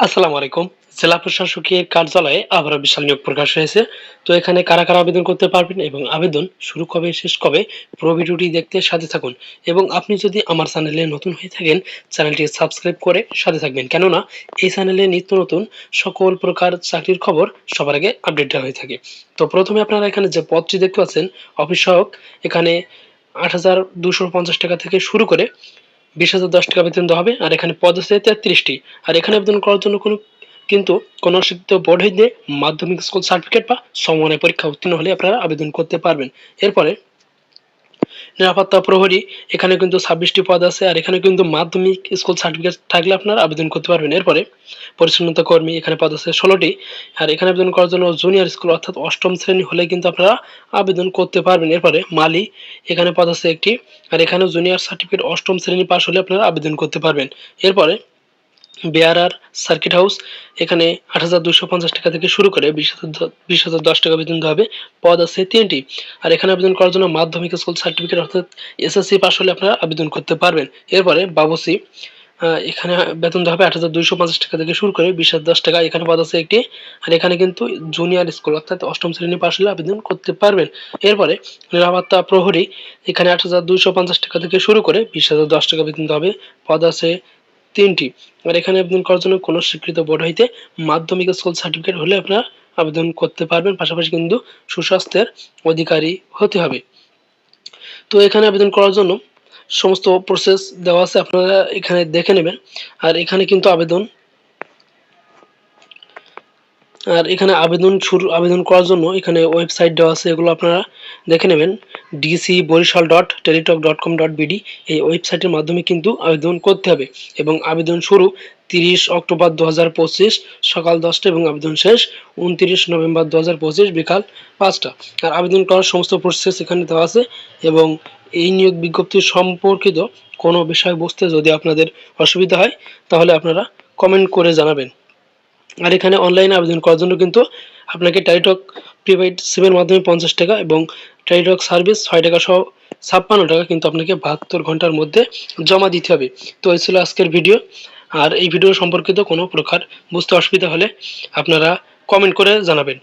আসসালামু আলাইকুম। জেলা প্রশাসকের কার্যালয়ে আবার বিশাল নিয়োগ প্রকাশ হয়েছে। তো এখানে কারা কারা আবেদন করতে পারবেন এবং আবেদন শুরু কবে, শেষ কবে, পুরো ভিডিওটি দেখতে সাথে থাকুন। এবং আপনি যদি আমার চ্যানেলে নতুন হয়ে থাকেন, চ্যানেলটি সাবস্ক্রাইব করে সাথে থাকবেন। কেননা, এই চ্যানেলে নিত্য নতুন সকল প্রকার চাকরির খবর সবার আগে আপডেট হয়ে থাকে। তো প্রথমে আপনারা এখানে যে পদটি দেখতে পাচ্ছেন, অফিস সহায়ক, এখানে আট হাজার দুশো পঞ্চাশ টাকা থেকে শুরু করে বিশ হাজার দশ টাকা বেতন দেওয়া হবে, আর এখানে পদ আছে তেত্রিশটি। আর এখানে আবেদন করার জন্য কোনো কিন্তু কোনো শিক্ষিত বোর্ড হইতে মাধ্যমিক স্কুল সার্টিফিকেট বা সমমানের পরীক্ষা উত্তীর্ণ হলে আপনারা আবেদন করতে পারবেন। এরপরে নিরাপত্তা প্রহরী, এখানে কিন্তু ছাব্বিশটি পদ আছে আর এখানে কিন্তু মাধ্যমিক স্কুল সার্টিফিকেট থাকলে আপনার আবেদন করতে পারবেন। এরপরে পরিচ্ছন্নতা কর্মী, এখানে পদ আছে ষোলোটি। আর এখানে আবেদন করার জন্য জুনিয়র স্কুল অর্থাৎ অষ্টম শ্রেণি হলে কিন্তু আপনারা আবেদন করতে পারবেন। এরপরে মালি, এখানে পদ আছে একটি। আর এখানে জুনিয়র সার্টিফিকেট অষ্টম শ্রেণি পাশ হলে আপনারা আবেদন করতে পারবেন। এরপরে বেয়ারার সার্কিট হাউস। এখানে আট হাজার দুশো পঞ্চাশ টাকা থেকে শুরু করে বিশ হাজার বিশ হাজার দশ টাকা বেতন হবে। পদ আছে তিনটি। আর এখানে আবেদন করার জন্য মাধ্যমিক স্কুল সার্টিফিকেট অর্থাৎ এসএসসি পাস হলে আপনারা আবেদন করতে পারবেন। এরপরে বাবুসি এখানে বেতন হবে আট হাজার দুইশো পঞ্চাশ টাকা থেকে শুরু করে বিশ হাজার দশ টাকা। এখানে পদ আছে একটি। আর এখানে কিন্তু জুনিয়র স্কুল অর্থাৎ অষ্টম শ্রেণি পাস হলে আবেদন করতে পারবেন। এরপরে নিরাপত্তা প্রহরী, এখানে আট হাজার দুইশো পঞ্চাশ টাকা থেকে শুরু করে বিশ হাজার দশ টাকা বেতন হবে। পদ আছে তিনটি। আর এখানে আবেদন করার জন্য কোনো স্বীকৃত বোর্ড হইতে মাধ্যমিক স্কুল সার্টিফিকেট হলে আপনারা আবেদন করতে পারবেন, পাশাপাশি কিন্তু সুস্বাস্থ্যের অধিকারী হতে হবে। তো এখানে আবেদন করার জন্য সমস্ত প্রসেস দেওয়া আছে, আপনারা এখানে দেখে নেবেন। আর এখানে কিন্তু আবেদন আর এখানে আবেদন শুরু, আবেদন করার জন্য এখানে ওয়েবসাইট দেওয়া আছে, এগুলো আপনারা দেখে নেবেন। DC Barishal dot Teletalk dot com dot BD এই ওয়েবসাইটের মাধ্যমে কিন্তু আবেদন করতে হবে। এবং আবেদন শুরু তিরিশ অক্টোবর দু হাজার পঁচিশ, সকাল দশটা এবং আবেদন শেষ উনত্রিশ নভেম্বর দু হাজার পঁচিশ বিকাল পাঁচটা। আর আবেদন করার সমস্ত প্রসেস এখানে দেওয়া আছে এবং এই নিয়োগ বিজ্ঞপ্তি সম্পর্কিত কোনো বিষয় বুঝতে যদি আপনাদের অসুবিধা হয়, তাহলে আপনারা কমেন্ট করে জানাবেন। আর এখানে অনলাইনে আবেদন করার জন্য কিন্তু আপনাকে টাইটক প্রিপেইড সিমের মাধ্যমে পঞ্চাশ টাকা এবং টাইটক সার্ভিস ছয় টাকা সহ ছাপ্পান্ন টাকা কিন্তু আপনাকে বাহাত্তর ঘণ্টার মধ্যে জমা দিতে হবে। তো এই ছিল আজকের ভিডিও আর এই ভিডিও সম্পর্কিত কোনো প্রকার বুঝতে অসুবিধা হলে আপনারা কমেন্ট করে জানাবেন।